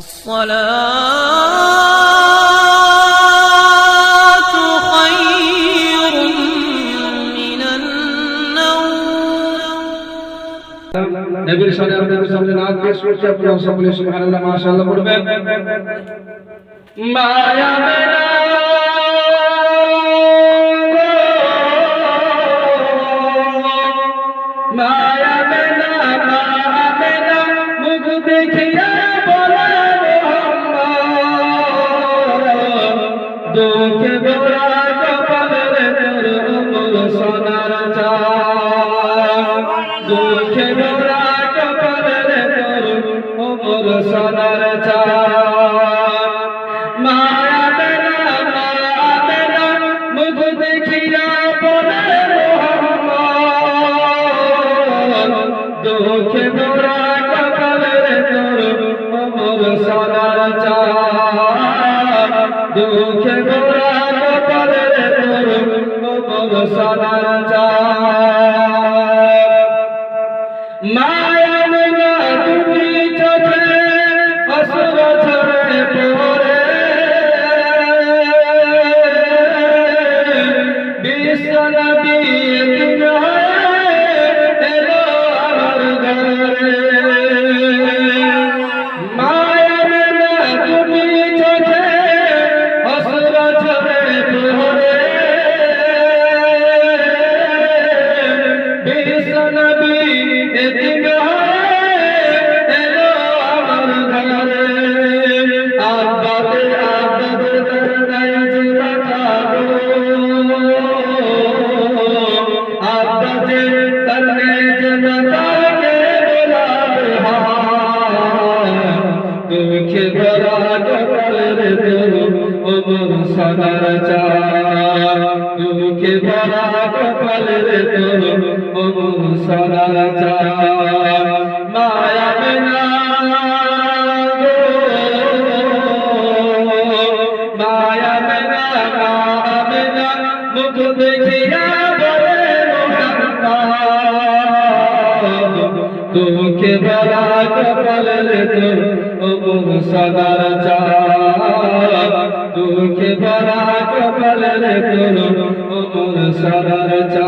الصلاة خير من النوم নবীর সাথে আপনাদের সামনে নাচ পেশ করছি আপনারা সকলে সুবহানাল্লাহ মাশাআল্লাহ পড়বেন মায়া মেনা মায়া মেনা মায়া মেনা মুখ দেখিয়া দুঃখে ভরা কপালের তোর অমল সোনার চাঁদ। মায়া মেনা মায়া মেনা মুখ দেখিয়া বলে মোহাম্মদ দুঃখে ভরা কপালের তোর তোর साया चवे असुले पेस नदी সদার চা দুঃখে ভরা কপালের তোর দেখিয়া বলে কপালের তোর সদার চা দুঃখে ভরা কপালের তোর সদার চা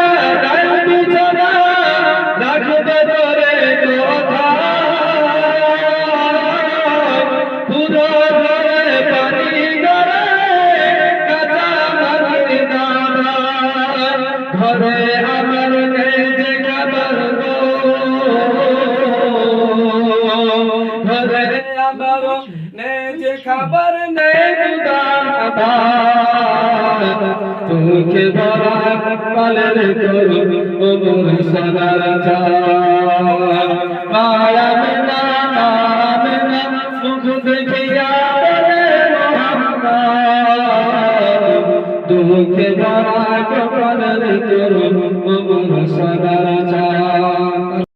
হরে আমল নেজে খবর গো হরে আমবা নেজে খবর নে বিধান আবা तुम के बड़ा कपड़ तुम सदा चारा